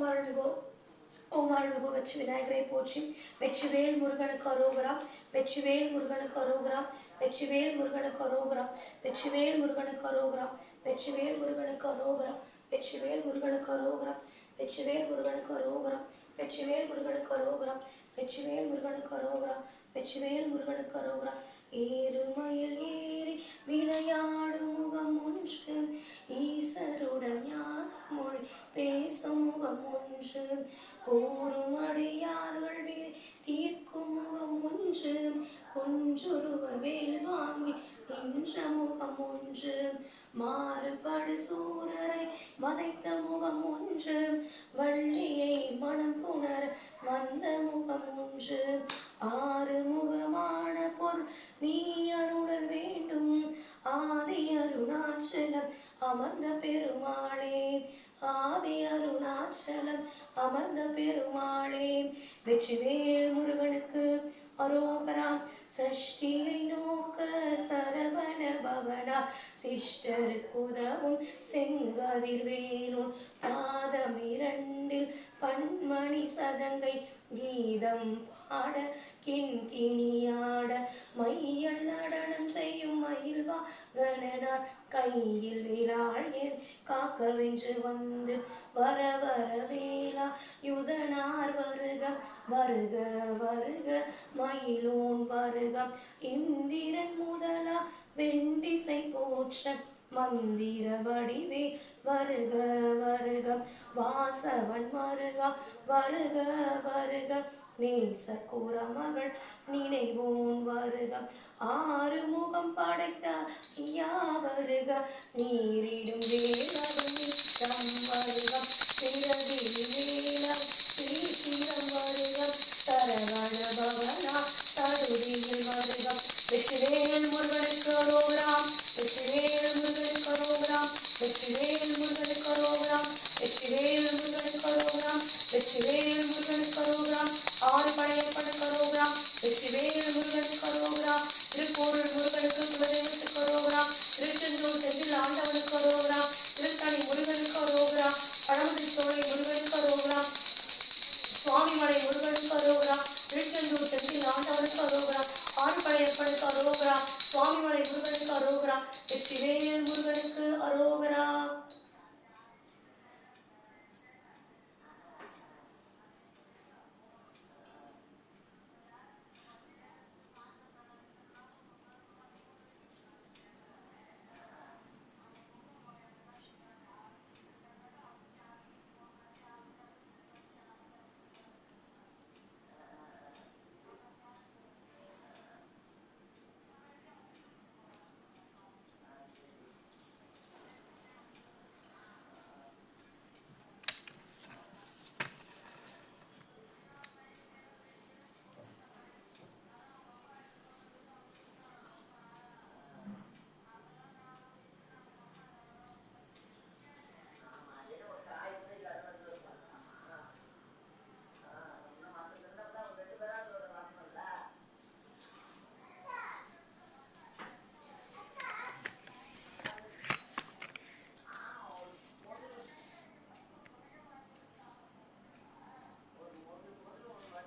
ஓம் அருள்கோ ஓம் அருள்கோ வெற்றி விநாயகரை போற்றி வெற்றிவேல் முருகனுக்கு அரோகரா வெற்றிவேல் முருகனுக்கு அரோகரா வெற்றிவேல் முருகனுக்கு அரோகரா வெற்றிவேல் முருகனுக்கு அரோகரா வெற்றிவேல் முருகனுக்கு அரோகரா வெற்றிவேல் முருகனுக்கு அரோகரா வெற்றிவேல் முருகனுக்கு அரோகரா வெற்றிவேல் முருகனுக்கு அரோகரா வெற்றிவேல் முருகனுக்கு அரோகரா வெற்றிவேல் முருகனுக்கு அரோகரா ஏறுமயில் வாங்கி முகம் ஒன்று மாறுபடு சூரரை மதைத்த முகம் ஒன்று வள்ளியை மனம் புணர் வந்த முகம் ஒன்று. ஆறு முகமான பொருள் நீ அருளல் வேண்டும் ஆதி அருணாச்சலம் அமர்ந்த பெருமாளே. ஆதி அருணாச்சலம் அமர்ந்த பெருமாளே. வெற்றிவேல் முருகனுக்கு அரோகராம் சஷ்டியை சரவண பவனா சிஷ்டருக்கு உதவும் செங்கதிர்வேலும் பாதம் இரண்டில் பன்மணி சதங்கை கீதம் பாட கிண்கிணியாட மையல் நடனம் செய்யும் மயில்வா கணனார். கையில் வேளாள் என் காக்கவென்று வந்து வர வர வேலா யுதனார் வருக வருக வருக மயிலோன் வருக. இந்திரன் முதலா வெண்டிசை போற்ற மந்திர வடிவே. வருக வருக வாசவன் வருக வருக வருக நேச குரமகள் நினைவோன் வருக. ஆறு முகம் படைத்த ஐயா வருக. நீரிடும் வேறு